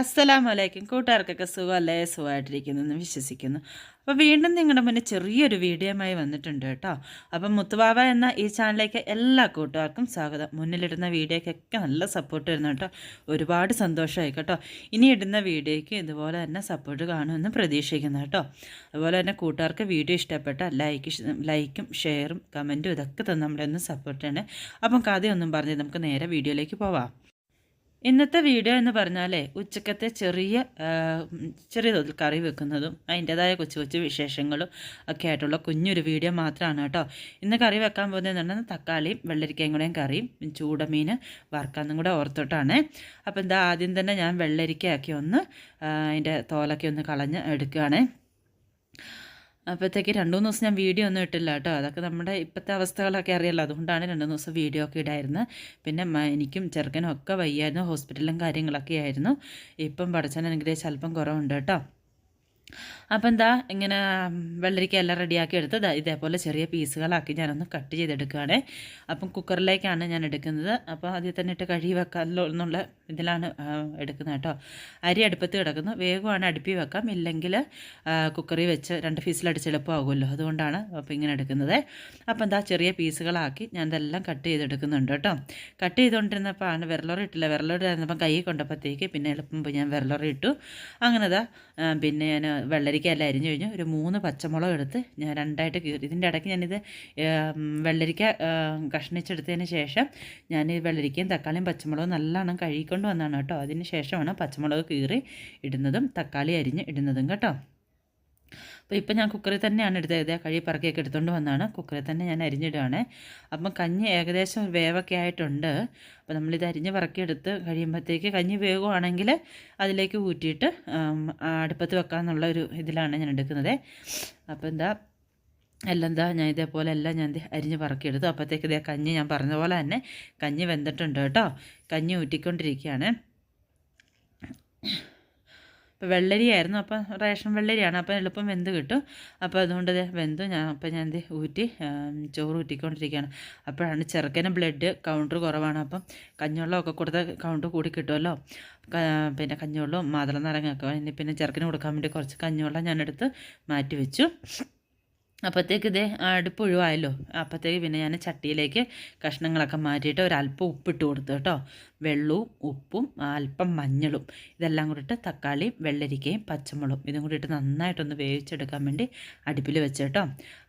അസ്സലാമു വലൈക്കും കൂട്ടുകാർക്കൊക്കെ സുഖമല്ലേ? സുഖമായിട്ടിരിക്കുന്നു എന്ന് വിശ്വസിക്കുന്നു. അപ്പോൾ വീണ്ടും നിങ്ങളുടെ മുന്നിൽ ചെറിയൊരു വീഡിയോയുമായി വന്നിട്ടുണ്ട് കേട്ടോ. അപ്പം മുത്തുവാവ എന്ന ഈ ചാനലിലേക്ക് എല്ലാ കൂട്ടുകാർക്കും സ്വാഗതം. മുന്നിലിടുന്ന വീഡിയോയ്ക്കൊക്കെ നല്ല സപ്പോർട്ട് വരുന്നു കേട്ടോ. ഒരുപാട് സന്തോഷമായി കേട്ടോ. ഇനി ഇടുന്ന വീഡിയോയ്ക്ക് ഇതുപോലെ തന്നെ സപ്പോർട്ട് കാണുമെന്ന് പ്രതീക്ഷിക്കുന്നു കേട്ടോ. അതുപോലെ തന്നെ കൂട്ടുകാർക്ക് വീഡിയോ ഇഷ്ടപ്പെട്ട ലൈക്ക് ലൈക്കും ഷെയറും കമന്റും ഇതൊക്കെ തന്നെ നമ്മളെ ഒന്ന് സപ്പോർട്ട് ചെയ്യണേ. അപ്പം കഥയൊന്നും പറഞ്ഞ് നമുക്ക് നേരെ വീഡിയോയിലേക്ക് പോവാം. ഇന്നത്തെ വീഡിയോ എന്ന് പറഞ്ഞാലേ ഉച്ചക്കത്തെ ചെറിയ ചെറിയ തോതിൽ കറി വെക്കുന്നതും അതിന്റെതായ കൊച്ചു കൊച്ചു വിശേഷങ്ങളും ഒക്കെ ആയിട്ടുള്ള കുഞ്ഞൊരു വീഡിയോ മാത്രമാണ് കേട്ടോ. ഇന്ന് കറി വെക്കാൻ പോകുന്നതെന്ന് പറഞ്ഞാൽ തക്കാളിയും വെള്ളരിക്കയും കൂടെയും കറിയും ചൂടമീൻ വറുക്കാന്നും കൂടെ ഓർത്തോട്ടാണ്. അപ്പോൾ എന്താ ആദ്യം തന്നെ ഞാൻ വെള്ളരിക്കയാക്കി ഒന്ന് അതിന്റെ തോലൊക്കെ ഒന്ന് കളഞ്ഞ് എടുക്കുകയാണ്. അപ്പോഴത്തേക്ക് രണ്ട് മൂന്ന് ദിവസം ഞാൻ വീഡിയോ ഒന്നും ഇട്ടില്ല കേട്ടോ. അതൊക്കെ നമ്മുടെ ഇപ്പോഴത്തെ അവസ്ഥകളൊക്കെ അറിയാമല്ലോ അതുകൊണ്ടാണ് രണ്ട് മൂന്ന് ദിവസം വീഡിയോ ഒക്കെ ഇടായിരുന്നത് പിന്നെ എനിക്കും ചെറുക്കനും ഒക്കെ വയ്യായിരുന്നു. ഹോസ്പിറ്റലും കാര്യങ്ങളൊക്കെ ആയിരുന്നു. ഇപ്പം പഠിച്ചാൽ അനുഗ്രഹിച്ച് അല്പം കുറവുണ്ട് കേട്ടോ. അപ്പോൾ എന്താ ഇങ്ങനെ വെള്ളരിക്ക എല്ലാം റെഡിയാക്കി എടുത്ത് ഇതേപോലെ ചെറിയ പീസുകളാക്കി ഞാനൊന്ന് കട്ട് ചെയ്തെടുക്കുകയാണ്. അപ്പം കുക്കറിലേക്കാണ് ഞാൻ എടുക്കുന്നത്. അപ്പോൾ ആദ്യം തന്നെ ഇട്ട് കഴുകി വെക്കാമല്ലോ എന്നുള്ള ഇതിലാണ് എടുക്കുന്നത് കേട്ടോ. അരി അടുപ്പത്ത് കിടക്കുന്നു. വേഗമാണ് അടുപ്പി വെക്കാം. ഇല്ലെങ്കിൽ കുക്കറിൽ വെച്ച് രണ്ട് ഫീസിലടിച്ച് എളുപ്പമാകുമല്ലോ. അതുകൊണ്ടാണ് അപ്പോൾ ഇങ്ങനെ എടുക്കുന്നത്. അപ്പം എന്താ ചെറിയ പീസുകളാക്കി ഞാൻ ഇതെല്ലാം കട്ട് ചെയ്തെടുക്കുന്നുണ്ട് കേട്ടോ. കട്ട് ചെയ്തുകൊണ്ടിരുന്നപ്പോൾ ആണ് വിരലോറി ഇട്ടില്ല. വിരലോറി ആയിരുന്നപ്പം കൈ കൊണ്ടപ്പോഴത്തേക്ക് പിന്നെ എളുപ്പം ഞാൻ വിരലോറി ഇട്ടു. അങ്ങനെ പിന്നെ ഞാൻ വെള്ളരിക്കയെല്ലാം അരിഞ്ഞു കഴിഞ്ഞു. ഒരു മൂന്ന് പച്ചമുളക് എടുത്ത് ഞാൻ രണ്ടായിട്ട് കീറി. ഇതിന്റെ ഇടയ്ക്ക് ഞാനിത് വെള്ളരിക്ക കഷ്ണിച്ചെടുത്തതിന് ശേഷം ഞാൻ ഈ വെള്ളരിക്കയും തക്കാളിയും പച്ചമുളകും നല്ലോണം കഴുകിക്കൊണ്ട് വന്നതാണ് കേട്ടോ. അതിന് ശേഷമാണ് പച്ചമുളക് കീറി ഇടുന്നതും തക്കാളി അരിഞ്ഞ് ഇടുന്നതും കേട്ടോ. അപ്പോൾ ഇപ്പം ഞാൻ കുക്കറിൽ തന്നെയാണ് എടുത്തത്. ഇതേ കഴി പറക്കിയൊക്കെ എടുത്തുകൊണ്ട് വന്നതാണ് കുക്കറിൽ തന്നെ ഞാൻ അരിഞ്ഞിടുകയാണ് അപ്പം കഞ്ഞി ഏകദേശം വേവൊക്കെ ആയിട്ടുണ്ട്. അപ്പോൾ നമ്മളിത് അരിഞ്ഞ് പറക്കിയെടുത്ത് കഴിയുമ്പോഴത്തേക്ക് കഞ്ഞി വേകുവാണെങ്കിൽ അതിലേക്ക് ഊറ്റിയിട്ട് അടുപ്പത്ത് വെക്കാമെന്നുള്ള ഒരു ഇതിലാണ് ഞാൻ എടുക്കുന്നത്. അപ്പോൾ എന്താ എല്ലാം എന്താ ഞാൻ ഇതേപോലെ എല്ലാം ഞാൻ അരിഞ്ഞ് പറക്കിയെടുത്തു. അപ്പോഴത്തേക്ക് ഇതേ കഞ്ഞി ഞാൻ പറഞ്ഞ പോലെ തന്നെ കഞ്ഞി വെന്തിട്ടുണ്ട് കേട്ടോ. കഞ്ഞി ഊറ്റിക്കൊണ്ടിരിക്കുകയാണ്. ഇപ്പോൾ വെള്ളരിയായിരുന്നു. അപ്പോൾ റേഷൻ വെള്ളരിയാണ്. അപ്പോൾ എളുപ്പം വെന്ത് കിട്ടും. അപ്പോൾ അതുകൊണ്ട് വെന്തു. ഞാൻ അപ്പോൾ ഞാൻ എന്ത് ഊറ്റി ചോറ് ഊറ്റിക്കൊണ്ടിരിക്കുകയാണ്. അപ്പോഴാണ് ചെറുക്കന് ബ്ലഡ് കൗണ്ടർ കുറവാണ്. അപ്പം കഞ്ഞുവെള്ളമൊക്കെ കൊടുത്ത കൗണ്ടർ കൂടി കിട്ടുമല്ലോ. പിന്നെ കഞ്ഞുവെള്ളവും മാതളം നാരങ്ങയൊക്കെ പിന്നെ ചെറുക്കന് കൊടുക്കാൻ വേണ്ടി കുറച്ച് കഞ്ഞുവെള്ളം ഞാനെടുത്ത് മാറ്റി വെച്ചു അപ്പോഴത്തേക്ക് ഇതേ അടുപ്പ് ഒഴിവായല്ലോ. അപ്പോഴത്തേക്ക് പിന്നെ ഞാൻ ചട്ടിയിലേക്ക് കഷ്ണങ്ങളൊക്കെ മാറ്റിയിട്ട് ഒരല്പം ഉപ്പിട്ട് കൊടുത്തു കേട്ടോ. വെള്ളവും ഉപ്പും അല്പം മഞ്ഞളും ഇതെല്ലാം കൂടിയിട്ട് തക്കാളിയും വെള്ളരിക്കയും പച്ചമുളകും ഇതും കൂടിയിട്ട് നന്നായിട്ടൊന്ന് വേവിച്ചെടുക്കാൻ വേണ്ടി അടുപ്പിൽ വെച്ച് കേട്ടോ.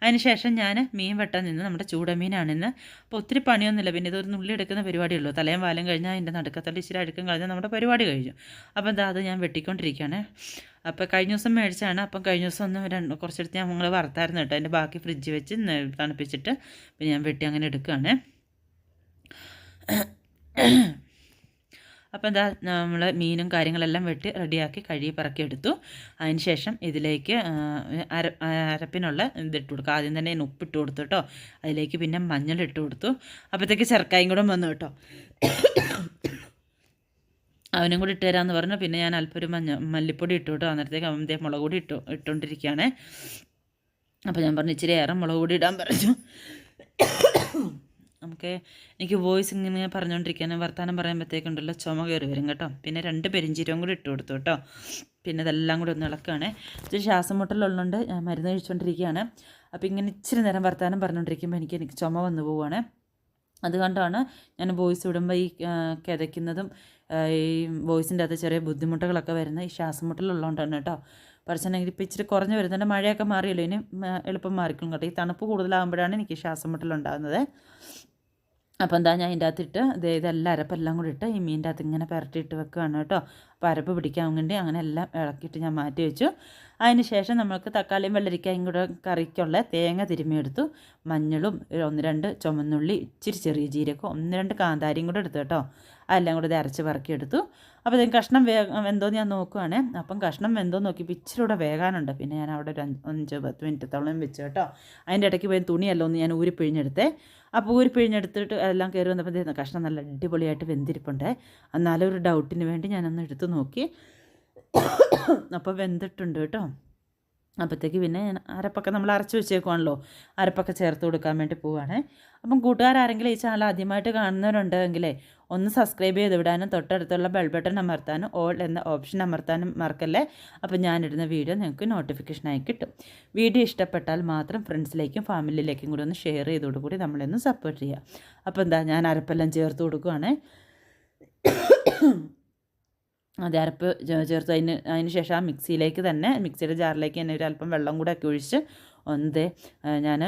അതിനുശേഷം ഞാൻ മീൻ വെട്ടാൻ നിന്ന് നമ്മുടെ ചൂടമീനാണിന്ന്. അപ്പോൾ ഒത്തിരി പണിയൊന്നുമില്ല. പിന്നെ ഇതൊരു നുള്ളി എടുക്കുന്ന പരിപാടിയുള്ളൂ. തലയും വാലും കഴിഞ്ഞാൽ അതിന്റെ നടുക്കത്തല്ല ഇച്ചിരി അടുക്കും കളഞ്ഞാൽ നമ്മുടെ പരിപാടി കഴിഞ്ഞു. അപ്പോൾ എന്താ അത് ഞാൻ വെട്ടിക്കൊണ്ടിരിക്കുകയാണ്. അപ്പോൾ കഴിഞ്ഞ ദിവസം മേടിച്ചാണ് അപ്പം കഴിഞ്ഞ ദിവസം ഒന്ന് രണ്ട് കുറച്ചെടുത്ത് ഞാൻ നിങ്ങൾ വറുത്തായിരുന്നു കേട്ടോ. അതിന്റെ ബാക്കി ഫ്രിഡ്ജ് വെച്ച് തണുപ്പിച്ചിട്ട് പിന്നെ ഞാൻ വെട്ടി അങ്ങനെ എടുക്കുകയാണ് അപ്പോൾ എന്താ നമ്മൾ മീനും കാര്യങ്ങളെല്ലാം വെട്ടി റെഡിയാക്കി കഴുകി പറക്കി എടുത്തു. അതിന് ശേഷം ഇതിലേക്ക് അര അരപ്പിനുള്ള ഇതിട്ട് കൊടുക്കുക ആദ്യം തന്നെ ഉപ്പിട്ട് കൊടുത്തു കേട്ടോ. അതിലേക്ക് പിന്നെ മഞ്ഞൾ ഇട്ട് കൊടുത്തു. അപ്പോഴത്തേക്ക് ചെറുക്കായും കൂടെ വന്നു കേട്ടോ. അവനും കൂടി ഇട്ട് തരാമെന്ന് പറഞ്ഞു. പിന്നെ ഞാൻ അല്പം ഒരു മഞ്ഞ മല്ലിപ്പൊടി ഇട്ടു കേട്ടോ. അന്നേരത്തേക്ക് അവന്റെ മുളക് പൊടി ഇട്ടു ഇട്ടുകൊണ്ടിരിക്കുകയാണ്. അപ്പോൾ ഞാൻ പറഞ്ഞു ഇച്ചിരി ഏറെ മുളക് പൊടി ഇടാൻ പറഞ്ഞു. നമുക്ക് എനിക്ക് വോയിസ് ഇങ്ങനെ പറഞ്ഞുകൊണ്ടിരിക്കാനും വർത്തമാനം പറയുമ്പോഴത്തേക്കുണ്ടല്ലോ ചുമ കയറി വരും കേട്ടോ. പിന്നെ രണ്ട് പെരിഞ്ചീരവും കൂടി ഇട്ട് കൊടുത്തു കേട്ടോ. പിന്നെ ഇതെല്ലാം കൂടി ഒന്ന് ഇളക്കുകയാണ്. ഇച്ചിരി ശ്വാസം മുട്ടലുള്ളതുകൊണ്ട് മരുന്ന് കഴിച്ചുകൊണ്ടിരിക്കുകയാണ് അപ്പോൾ ഇങ്ങനെ ഇച്ചിരി നേരം വർത്തമാനം പറഞ്ഞുകൊണ്ടിരിക്കുമ്പോൾ എനിക്ക് എനിക്ക് ചുമ വന്നു പോവുകയാണ്. അതുകൊണ്ടാണ് ഞാൻ വോയിസ് വിടുമ്പോൾ ഈ കിതയ്ക്കുന്നതും ഈ വോയിസിന്റെ അകത്ത് ചെറിയ ബുദ്ധിമുട്ടുകളൊക്കെ വരുന്നത് ഈ ശ്വാസം മുട്ടലുള്ളതുകൊണ്ടാണ് കേട്ടോ പഠിച്ചിട്ടുണ്ടെങ്കിൽ ഇപ്പോൾ ഇച്ചിരി കുറഞ്ഞ് വരുന്നുണ്ട്. മഴയൊക്കെ മാറിയല്ലോ ഇനി എളുപ്പം മാറിക്കും കേട്ടോ. ഈ തണുപ്പ് കൂടുതലാകുമ്പോഴാണ് എനിക്ക് ശ്വാസം മുട്ടലുണ്ടാകുന്നത് അപ്പോൾ എന്താ ഞാൻ അതിന്റെ അകത്തിട്ട് ഇത് ഇതെല്ലാം അരപ്പെല്ലാം കൂടി ഇട്ട് ഈ മീന്റെ അകത്ത് ഇങ്ങനെ പുരട്ടിയിട്ട് വെക്കുകയാണ് കേട്ടോ. അപ്പോൾ അരപ്പ് പിടിക്കാൻ വേണ്ടി അങ്ങനെ എല്ലാം ഇളക്കിയിട്ട് ഞാൻ മാറ്റി വെച്ചു. അതിന് ശേഷം നമ്മൾക്ക് തക്കാളിയും വെള്ളരിക്കായും കൂടെ കറിക്കുള്ള തേങ്ങ തിരുമ്മിയെടുത്തു മഞ്ഞളും ഒന്ന് രണ്ട് ചുമന്നുള്ളി ഇച്ചിരി ചെറിയ ജീരകം ഒന്ന് രണ്ട് കാന്താരിയും കൂടെ എടുത്തു കേട്ടോ. അതെല്ലാം കൂടെ ഇത് അരച്ച് പറക്കിയെടുത്തു അപ്പോൾ ഇതിന് കഷ്ണം വേ വെന്തോന്ന് ഞാൻ നോക്കുവാണ്. അപ്പം കഷ്ണം വെന്തോ നോക്കിയപ്പോൾ ഇച്ചിരി കൂടെ വേകാനുണ്ട്. പിന്നെ ഞാൻ അവിടെ ഒരു അഞ്ച് പത്ത് മിനിറ്റത്തോളം വെച്ചു കേട്ടോ. അതിന്റെ ഇടയ്ക്ക് പോയി തുണിയല്ലോ ഒന്ന് ഞാൻ ഊരി പിഴിഞ്ഞെടുത്തേ അപ്പോൾ ഊരി പിഴിഞ്ഞെടുത്തിട്ട് എല്ലാം കയറി വന്നപ്പോൾ കഷ്ണം നല്ല അടിപൊളിയായിട്ട് വെന്തിരിപ്പുണ്ട്. എന്നാലും ഒരു ഡൗട്ടിന് വേണ്ടി ഞാനൊന്ന് എടുത്തു നോക്കി. അപ്പോൾ വെന്തിട്ടുണ്ട് കേട്ടോ. അപ്പോഴത്തേക്ക് പിന്നെ ഞാൻ അരപ്പൊക്കെ നമ്മൾ അരച്ച് വെച്ചേക്കുവാണല്ലോ. അരപ്പൊക്കെ ചേർത്ത് കൊടുക്കാൻ വേണ്ടി പോവുകയാണ് അപ്പം കൂട്ടുകാരെങ്കിലും ഈ ചാനൽ ആദ്യമായിട്ട് കാണുന്നവരുണ്ടെങ്കിലേ ഒന്ന് സബ്സ്ക്രൈബ് ചെയ്ത് വിടാനും തൊട്ടടുത്തുള്ള ബെൽ ബട്ടൺ അമർത്താനും ഓൾ എന്ന ഓപ്ഷൻ അമർത്താനും മറക്കല്ലേ? അപ്പം ഞാനിടുന്ന വീഡിയോ നിങ്ങൾക്ക് നോട്ടിഫിക്കേഷനായി കിട്ടും. വീഡിയോ ഇഷ്ടപ്പെട്ടാൽ മാത്രം ഫ്രണ്ട്സിലേക്കും ഫാമിലിയിലേക്കും കൂടി ഒന്ന് ഷെയർ ചെയ്തോടുകൂടി നമ്മളെയൊന്ന് സപ്പോർട്ട് ചെയ്യുക അപ്പോൾ എന്താ ഞാൻ അരപ്പെല്ലാം ചേർത്ത് കൊടുക്കുവാണ്. അത് അരപ്പ് ചേർത്ത് അതിന് അതിന് ശേഷം ആ മിക്സിയിലേക്ക് തന്നെ മിക്സിയുടെ ജാറിലേക്ക് തന്നെ ഒരു അല്പം വെള്ളം കൂടെ ഒക്കെ ഒഴിച്ച് ഒന്ന് ഞാൻ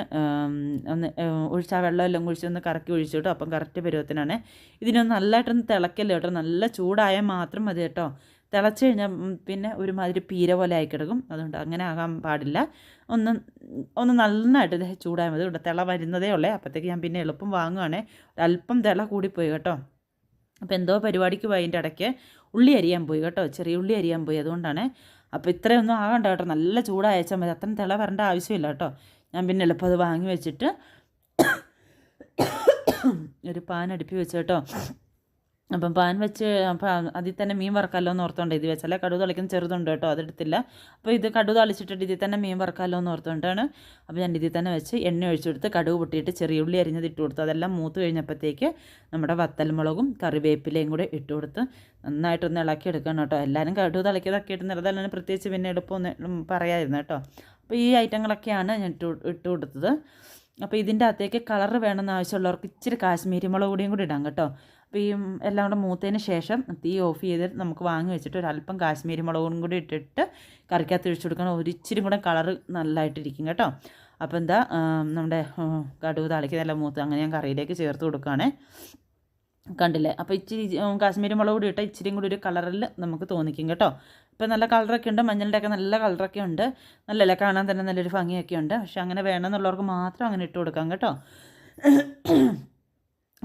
ഒന്ന് ഒഴിച്ച് ആ വെള്ളം എല്ലാം ഒഴിച്ച് ഒന്ന് കറക്കി ഒഴിച്ചു കേട്ടോ. അപ്പം കറക്റ്റ് പരുവത്തിനാണ്. ഇതിനൊന്ന് നല്ലതായിട്ടൊന്ന് തിളക്കല്ലേ കേട്ടോ. നല്ല ചൂടായാൽ മാത്രം മതി കേട്ടോ. തിളച്ച് കഴിഞ്ഞാൽ പിന്നെ ഒരുമാതിരി പീര പോലെ ആയി കിടക്കും. അതുകൊണ്ട് അങ്ങനെ ആകാൻ പാടില്ല. ഒന്ന് ഒന്ന് നന്നായിട്ട് ദേ ചൂടായാൽ മതി ഇവിടെ തിള വരുന്നതേ ഉള്ളേ. അപ്പോഴത്തേക്ക് ഞാൻ പിന്നെ എളുപ്പം വാങ്ങുവാണേ. അല്പം തിള കൂടിപ്പോയി കേട്ടോ. അപ്പോൾ എന്തോ പരിപാടിക്ക് പോയി അതിന്റെ ഇടയ്ക്ക് ഉള്ളി അരിയാൻ പോയി കേട്ടോ ചെറിയ ഉള്ളി അരിയാൻ പോയി അതുകൊണ്ടാണ്. അപ്പോൾ ഇത്രയൊന്നും ആകണ്ട കേട്ടോ നല്ല ചൂടായച്ചാൽ മതി. അത്രയും തിള വരേണ്ട ആവശ്യമില്ല കേട്ടോ. ഞാൻ പിന്നെ എളുപ്പം അത് വാങ്ങി വെച്ചിട്ട് ഒരു പാൻ അടുപ്പി വെച്ച് കേട്ടോ. അപ്പം പാൻ വെച്ച് അപ്പം അതിൽ തന്നെ മീൻ വറക്കാമല്ലോ എന്ന് ഓർത്തുകൊണ്ട് ഇത് വെച്ചാലേ കടുവ് തളിക്കുന്ന ചെറുതുണ്ട് കേട്ടോ അതെടുത്തില്ല അപ്പോൾ ഇത് കടു തളിച്ചിട്ടിട്ട് ഇതിൽ തന്നെ മീൻ വറക്കാമല്ലോ എന്ന് ഓർത്തുകൊണ്ടാണ് അപ്പോൾ ഞാൻ ഇതിൽ തന്നെ വെച്ച് എണ്ണ ഒഴിച്ചു കൊടുത്ത് കടുവ് പൊട്ടിയിട്ട് ചെറിയ ഉള്ളി അരിഞ്ഞത് ഇട്ട് കൊടുത്തു. അതെല്ലാം മൂത്ത് കഴിഞ്ഞപ്പോഴത്തേക്ക് നമ്മുടെ വത്തൽമുളകും കറിവേപ്പിലയും കൂടെ ഇട്ട് കൊടുത്ത് നന്നായിട്ടൊന്ന് ഇളക്കി എടുക്കണം കേട്ടോ. എല്ലാവരും കടുവ് തളിക്കതൊക്കെ ഇട്ട് നിറതല്ലാണ് പ്രത്യേകിച്ച് പിന്നെ എളുപ്പമൊന്ന് പറയാമായിരുന്നു കേട്ടോ. അപ്പോൾ ഈ ഐറ്റങ്ങളൊക്കെയാണ് ഞാൻ ഇട്ട് ഇട്ട് കൊടുത്തത്. അപ്പോൾ ഇതിന്റെ അകത്തേക്ക് കളറ് വേണമെന്ന് ആവശ്യമുള്ളവർക്ക് ഇച്ചിരി കാശ്മീരി മുളക് പൊടിയും കൂടി ഇടാം കേട്ടോ. അപ്പോൾ ഈ എല്ലാം കൂടെ മൂത്തതിന് ശേഷം തീ ഓഫ് ചെയ്ത് നമുക്ക് വാങ്ങി വെച്ചിട്ട് ഒരല്പം കാശ്മീരി മുളകും കൂടി ഇട്ടിട്ട് കറിക്കകത്ത് ഒഴിച്ചു കൊടുക്കണം. ഒരിച്ചിരി കൂടെ കളറ് നല്ലതായിട്ടിരിക്കും കേട്ടോ. അപ്പോൾ എന്താ നമ്മുടെ കടുവ് നല്ല മൂത്ത് അങ്ങനെ ഞാൻ കറിയിലേക്ക് ചേർത്ത് കൊടുക്കുകയാണേ കണ്ടില്ലേ? അപ്പോൾ ഇച്ചിരി കാശ്മീരി മുളക് കൂടി ഇട്ടാൽ ഇച്ചിരിയും കൂടി ഒരു കളറിൽ നമുക്ക് തോന്നിക്കും കേട്ടോ. ഇപ്പം നല്ല കളറൊക്കെ ഉണ്ട് മഞ്ഞളുടെ ഒക്കെ നല്ല കളറൊക്കെ ഉണ്ട്. നല്ലല്ലേ? കാണാൻ തന്നെ നല്ലൊരു ഭംഗിയൊക്കെ ഉണ്ട്. പക്ഷെ അങ്ങനെ വേണമെന്നുള്ളവർക്ക് മാത്രം അങ്ങനെ ഇട്ട് കൊടുക്കാം കേട്ടോ.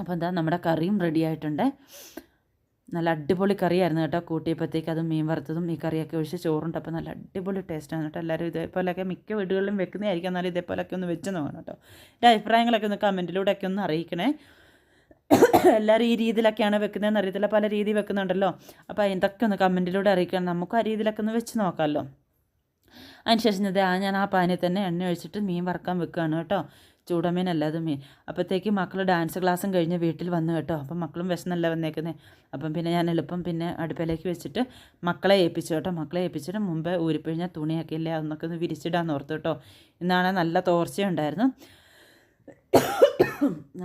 അപ്പോൾ എന്താ നമ്മുടെ കറിയും റെഡി ആയിട്ടുണ്ട്. നല്ല അടിപൊളി കറിയായിരുന്നു കേട്ടോ കൂട്ടിയപ്പോഴത്തേക്ക്. അത് മീൻ വറുത്തതും ഈ കറിയൊക്കെ ഒഴിച്ച് ചോറുണ്ട്. അപ്പോൾ നല്ല അടിപൊളി ടേസ്റ്റാണ് കേട്ടോ. എല്ലാവരും ഇതേപോലെയൊക്കെ മിക്ക വീടുകളിലും വെക്കുന്നതായിരിക്കും. എന്നാലും ഇതേപോലെയൊക്കെ ഒന്ന് വെച്ച് നോക്കണം കേട്ടോ. എന്റെ അഭിപ്രായങ്ങളൊക്കെ ഒന്ന് കമന്റിലൂടെ ഒക്കെ ഒന്ന് അറിയിക്കണേ. എല്ലാവരും ഈ രീതിയിലൊക്കെയാണ് വെക്കുന്നതെന്ന് അറിയത്തില്ല. പല രീതി വെക്കുന്നുണ്ടല്ലോ. അപ്പോൾ ഇതൊക്കെ ഒന്ന് കമന്റിലൂടെ അറിയിക്കണം. നമുക്ക് ആ രീതിയിലൊക്കെ ഒന്ന് വെച്ച് നോക്കാമല്ലോ. അതിനുശേഷം ഇത് ആ ഞാൻ ആ പാനിൽ തന്നെ എണ്ണ ഒഴിച്ചിട്ട് മീൻ വറക്കാൻ വെക്കുകയാണ് കേട്ടോ. ചൂടമീനല്ല അത് മീൻ അപ്പോഴത്തേക്ക് മക്കൾ ഡാൻസ് ക്ലാസ്സും കഴിഞ്ഞ് വീട്ടിൽ വന്നു കേട്ടോ. അപ്പം മക്കളും വിശന്നല്ല വന്നേക്കുന്നത് അപ്പം പിന്നെ ഞാൻ എളുപ്പം പിന്നെ അടുപ്പിലേക്ക് വെച്ചിട്ട് മക്കളെ ഏൽപ്പിച്ചു കേട്ടോ. മക്കളെ ഏൽപ്പിച്ചിട്ട് മുമ്പേ ഊരിപ്പിഴിഞ്ഞ തുണിയൊക്കെ ഇല്ലേ അതൊന്നൊക്കെ ഒന്ന് വിരിച്ചിടാന്ന് ഓർത്തു കേട്ടോ. ഇന്നാണ് നല്ല തോർച്ചയുണ്ടായിരുന്നു.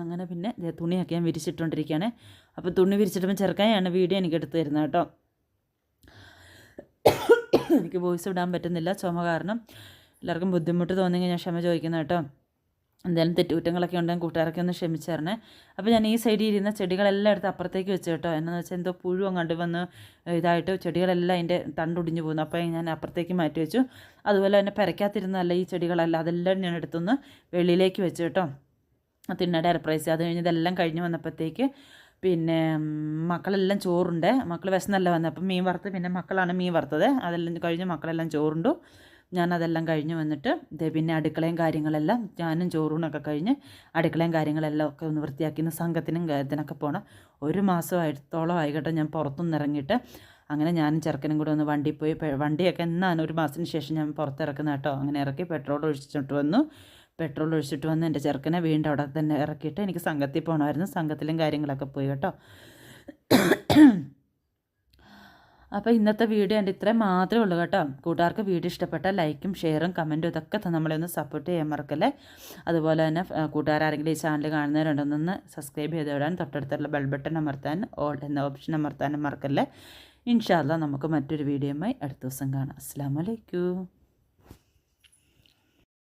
അങ്ങനെ പിന്നെ തുണിയൊക്കെ ഞാൻ വിരിച്ചിട്ടുകൊണ്ടിരിക്കുകയാണ് അപ്പോൾ തുണി വിരിച്ചിട്ടുമ്പോൾ ചെറുക്കായാണ് വീഡിയോ എനിക്ക് എടുത്തു തരുന്നത് കേട്ടോ. എനിക്ക് വോയിസ് വിടാൻ പറ്റുന്നില്ല. ചുമ കാരണം എല്ലാവർക്കും ബുദ്ധിമുട്ട് തോന്നിയെങ്കിൽ ഞാൻ ക്ഷമ ചോദിക്കുന്നു കേട്ടോ. എന്തായാലും തെറ്റുകുറ്റങ്ങളൊക്കെ ഉണ്ടെങ്കിൽ കൂട്ടുകാരൊക്കെ ഒന്ന് ക്ഷമിച്ചായിരുന്നേ. അപ്പോൾ ഞാൻ ഈ സൈഡിൽ ഇരുന്ന ചെടികളെല്ലാം എടുത്ത് അപ്പുറത്തേക്ക് വെച്ചു കേട്ടോ. എന്നു വെച്ചാൽ എന്തോ പുഴു അങ്ങോട്ട് വന്ന് ഇതായിട്ട് ചെടികളെല്ലാം അതിന്റെ തണ്ടൊടിഞ്ഞു പോകുന്നു. അപ്പോൾ ഞാൻ അപ്പുറത്തേക്ക് മാറ്റി വെച്ചു. അതുപോലെ തന്നെ പെരയ്ക്കകത്തിരുന്നല്ല ഈ ചെടികളെല്ലാം. അതെല്ലാം ഞാൻ എടുത്തൊന്ന് വെളിയിലേക്ക് വെച്ചു കേട്ടോ. തിണ്ണയുടെ അരപ്രൈസ്. അത് കഴിഞ്ഞ് ഇതെല്ലാം കഴിഞ്ഞ് വന്നപ്പോഴത്തേക്ക് പിന്നെ മക്കളെല്ലാം ചോറുണ്ട്. മക്കൾ വിശന്നല്ല വന്നത് അപ്പം മീൻ വറുത്ത് പിന്നെ മക്കളാണ് മീൻ വറുത്തത്. അതെല്ലാം കഴിഞ്ഞ് മക്കളെല്ലാം ചോറുണ്ടു. ഞാനതെല്ലാം കഴിഞ്ഞ് വന്നിട്ട് ഇതേ പിന്നെ അടുക്കളയും കാര്യങ്ങളെല്ലാം ഞാനും ചോറൂണൊക്കെ കഴിഞ്ഞ് അടുക്കളയും കാര്യങ്ങളെല്ലാം ഒക്കെ ഒന്ന് വൃത്തിയാക്കി ഇന്ന് സംഘത്തിനും ഇതിനൊക്കെ പോകണം ഒരു മാസമായിട്ടോളം ആയിക്കോട്ടെ ഞാൻ പുറത്തുനിന്ന് ഇറങ്ങിയിട്ട് അങ്ങനെ ഞാനും ചെറുക്കനും കൂടെ ഒന്ന് വണ്ടി പോയി വണ്ടിയൊക്കെ എന്നാണ് ഒരു മാസത്തിന് ശേഷം ഞാൻ പുറത്തിറക്കുന്ന കേട്ടോ. അങ്ങനെ ഇറക്കി പെട്രോൾ ഒഴിച്ചിട്ട് വന്നു. പെട്രോൾ ഒഴിച്ചിട്ട് വന്ന് എന്റെ ചെറുക്കനെ വീണ്ടും അവിടെ തന്നെ ഇറക്കിയിട്ട് എനിക്ക് സംഘത്തിൽ പോകണമായിരുന്നു സംഘത്തിലും കാര്യങ്ങളൊക്കെ പോയി കേട്ടോ. അപ്പോൾ ഇന്നത്തെ വീഡിയോ എന്റെ ഇത്രയും മാത്രമേ ഉള്ളൂ കേട്ടോ. കൂട്ടുകാർക്ക് വീഡിയോ ഇഷ്ടപ്പെട്ട ലൈക്കും ഷെയറും കമന്റും ഇതൊക്കെ നമ്മളെ ഒന്ന് സപ്പോർട്ട് ചെയ്യാൻ മറക്കല്ലേ? അതുപോലെ തന്നെ കൂട്ടുകാരെങ്കിലും ഈ ചാനൽ കാണുന്നവരുണ്ടെന്നൊന്ന് സബ്സ്ക്രൈബ് ചെയ്ത് വിടാൻ തൊട്ടടുത്തുള്ള ബെൽ ബട്ടൺ അമർത്താൻ ഓൾ എന്ന ഓപ്ഷൻ അമർത്താനും മറക്കല്ലേ? ഇൻഷാല്ല നമുക്ക് മറ്റൊരു വീഡിയോയുമായി അടുത്ത ദിവസം കാണാം. അസ്സാം വലൈക്കും